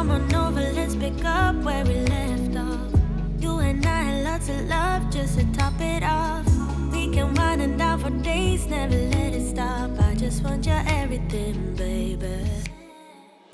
Come on over, let's pick up where we left off. You and I had lots of love just to top it off. We can wind and down for days, never let it stop. I just want your everything, baby.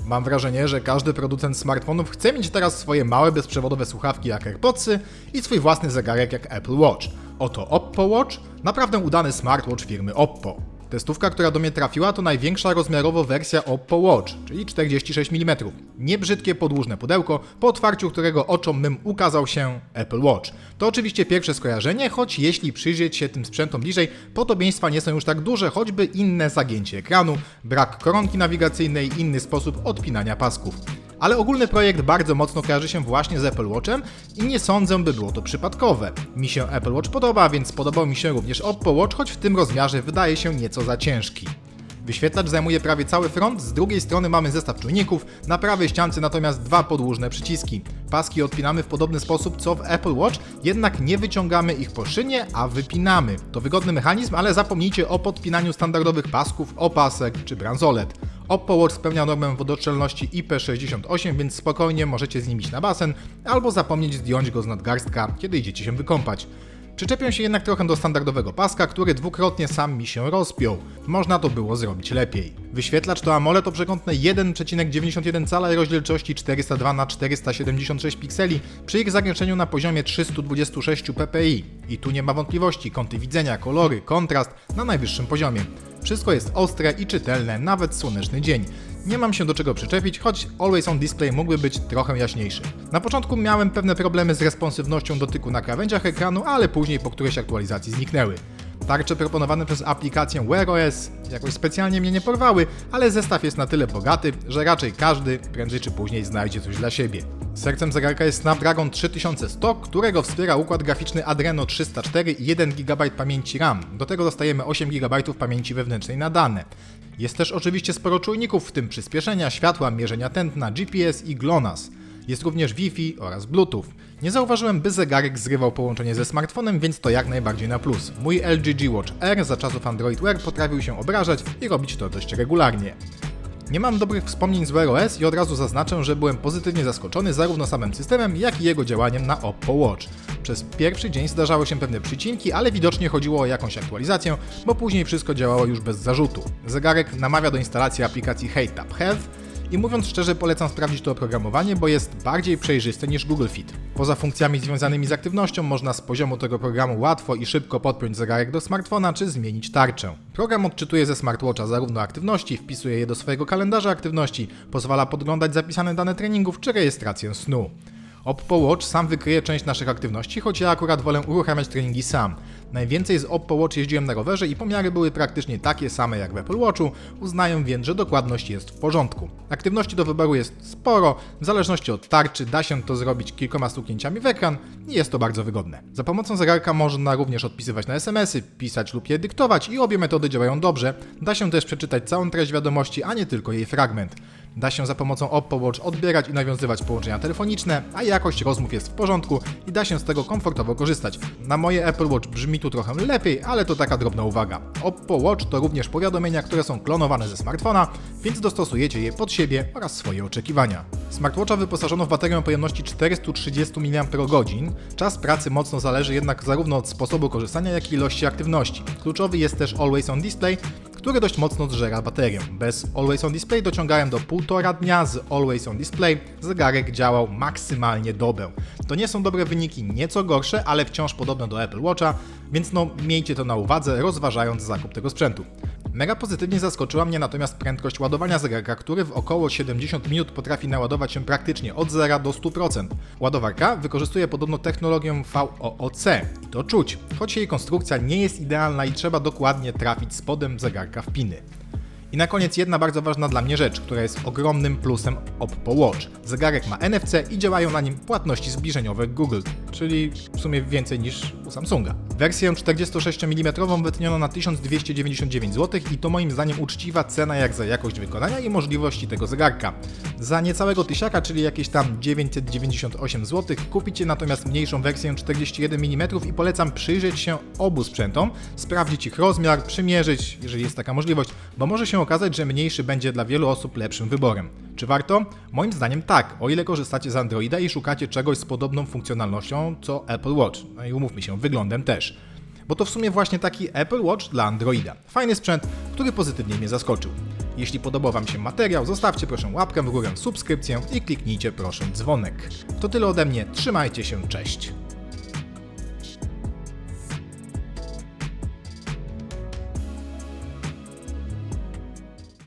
Mam wrażenie, że każdy producent smartfonów chce mieć teraz swoje małe bezprzewodowe słuchawki jak AirPodsy i swój własny zegarek jak Apple Watch. Oto Oppo Watch, naprawdę udany smartwatch firmy Oppo. Testówka, która do mnie trafiła, to największa rozmiarowo wersja Oppo Watch, czyli 46 mm. Niebrzydkie podłużne pudełko, po otwarciu którego oczom mym ukazał się Apple Watch. To oczywiście pierwsze skojarzenie, choć jeśli przyjrzeć się tym sprzętom bliżej, podobieństwa nie są już tak duże, choćby inne zagięcie ekranu, brak koronki nawigacyjnej, inny sposób odpinania pasków. Ale ogólny projekt bardzo mocno kojarzy się właśnie z Apple Watchem i nie sądzę, by było to przypadkowe. Mi się Apple Watch podoba, więc podobał mi się również Oppo Watch, choć w tym rozmiarze wydaje się nieco za ciężki. Wyświetlacz zajmuje prawie cały front, z drugiej strony mamy zestaw czujników, na prawej ściance natomiast dwa podłużne przyciski. Paski odpinamy w podobny sposób co w Apple Watch, jednak nie wyciągamy ich po szynie, a wypinamy. To wygodny mechanizm, ale zapomnijcie o podpinaniu standardowych pasków, opasek czy bransolet. Oppo Watch spełnia normę wodoszczelności IP68, więc spokojnie możecie z nim iść na basen, albo zapomnieć zdjąć go z nadgarstka, kiedy idziecie się wykąpać. Przyczepią się jednak trochę do standardowego paska, który dwukrotnie sam mi się rozpiął. Można to było zrobić lepiej. Wyświetlacz to AMOLED o przekątnej 1,91 cala i rozdzielczości 402 x 476 pikseli przy ich zagęszczeniu na poziomie 326 ppi. I tu nie ma wątpliwości, kąty widzenia, kolory, kontrast na najwyższym poziomie. Wszystko jest ostre i czytelne, nawet słoneczny dzień. Nie mam się do czego przyczepić, choć Always On Display mógłby być trochę jaśniejszy. Na początku miałem pewne problemy z responsywnością dotyku na krawędziach ekranu, ale później po którejś aktualizacji zniknęły. Tarcze proponowane przez aplikację Wear OS jakoś specjalnie mnie nie porwały, ale zestaw jest na tyle bogaty, że raczej każdy prędzej czy później znajdzie coś dla siebie. Sercem zegarka jest Snapdragon 3100, którego wspiera układ graficzny Adreno 304 i 1 GB pamięci RAM. Do tego dostajemy 8 GB pamięci wewnętrznej na dane. Jest też oczywiście sporo czujników, w tym przyspieszenia, światła, mierzenia tętna, GPS i GLONASS. Jest również Wi-Fi oraz Bluetooth. Nie zauważyłem, by zegarek zrywał połączenie ze smartfonem, więc to jak najbardziej na plus. Mój LG G Watch R za czasów Android Wear potrafił się obrażać i robić to dość regularnie. Nie mam dobrych wspomnień z Wear OS i od razu zaznaczę, że byłem pozytywnie zaskoczony zarówno samym systemem, jak i jego działaniem na Oppo Watch. Przez pierwszy dzień zdarzały się pewne przycinki, ale widocznie chodziło o jakąś aktualizację, bo później wszystko działało już bez zarzutu. Zegarek namawia do instalacji aplikacji HeyTap Health, i mówiąc szczerze, polecam sprawdzić to oprogramowanie, bo jest bardziej przejrzyste niż Google Fit. Poza funkcjami związanymi z aktywnością, można z poziomu tego programu łatwo i szybko podpiąć zegarek do smartfona czy zmienić tarczę. Program odczytuje ze smartwatcha zarówno aktywności, wpisuje je do swojego kalendarza aktywności, pozwala podglądać zapisane dane treningów czy rejestrację snu. Oppo Watch sam wykryje część naszych aktywności, choć ja akurat wolę uruchamiać treningi sam. Najwięcej z Oppo Watch jeździłem na rowerze i pomiary były praktycznie takie same jak w Apple Watchu, uznaję więc, że dokładność jest w porządku. Aktywności do wyboru jest sporo, w zależności od tarczy da się to zrobić kilkoma stuknięciami w ekran i jest to bardzo wygodne. Za pomocą zegarka można również odpisywać na SMS-y, pisać lub je dyktować i obie metody działają dobrze. Da się też przeczytać całą treść wiadomości, a nie tylko jej fragment. Da się za pomocą Oppo Watch odbierać i nawiązywać połączenia telefoniczne, a jakość rozmów jest w porządku i da się z tego komfortowo korzystać. Na moje Apple Watch brzmi tu trochę lepiej, ale to taka drobna uwaga. Oppo Watch to również powiadomienia, które są klonowane ze smartfona, więc dostosujecie je pod siebie oraz swoje oczekiwania. Smartwatcha wyposażono w baterię o pojemności 430 mAh. Czas pracy mocno zależy jednak zarówno od sposobu korzystania, jak i ilości aktywności. Kluczowy jest też Always On Display, który dość mocno zżera baterię. Bez Always On Display dociągałem do półtora dnia, z Always On Display zegarek działał maksymalnie dobę. To nie są dobre wyniki, nieco gorsze, ale wciąż podobne do Apple Watcha, więc no miejcie to na uwadze, rozważając zakup tego sprzętu. Mega pozytywnie zaskoczyła mnie natomiast prędkość ładowania zegarka, który w około 70 minut potrafi naładować się praktycznie od 0 do 100%. Ładowarka wykorzystuje podobno technologię VOOC i to czuć, choć jej konstrukcja nie jest idealna i trzeba dokładnie trafić spodem zegarka w piny. I na koniec jedna bardzo ważna dla mnie rzecz, która jest ogromnym plusem Oppo Watch. Zegarek ma NFC i działają na nim płatności zbliżeniowe Google, czyli w sumie więcej niż u Samsunga. Wersję 46 mm wytniono na 1299 zł i to moim zdaniem uczciwa cena jak za jakość wykonania i możliwości tego zegarka. Za niecałego tysiaka, czyli jakieś tam 998 zł, kupicie natomiast mniejszą wersję 41 mm i polecam przyjrzeć się obu sprzętom, sprawdzić ich rozmiar, przymierzyć, jeżeli jest taka możliwość, bo może się okazać, że mniejszy będzie dla wielu osób lepszym wyborem. Czy warto? Moim zdaniem tak, o ile korzystacie z Androida i szukacie czegoś z podobną funkcjonalnością co Apple Watch. No i umówmy się, wyglądem też. Bo to w sumie właśnie taki Apple Watch dla Androida. Fajny sprzęt, który pozytywnie mnie zaskoczył. Jeśli podobał Wam się materiał, zostawcie proszę łapkę w górę, subskrypcję i kliknijcie proszę dzwonek. To tyle ode mnie, trzymajcie się, cześć.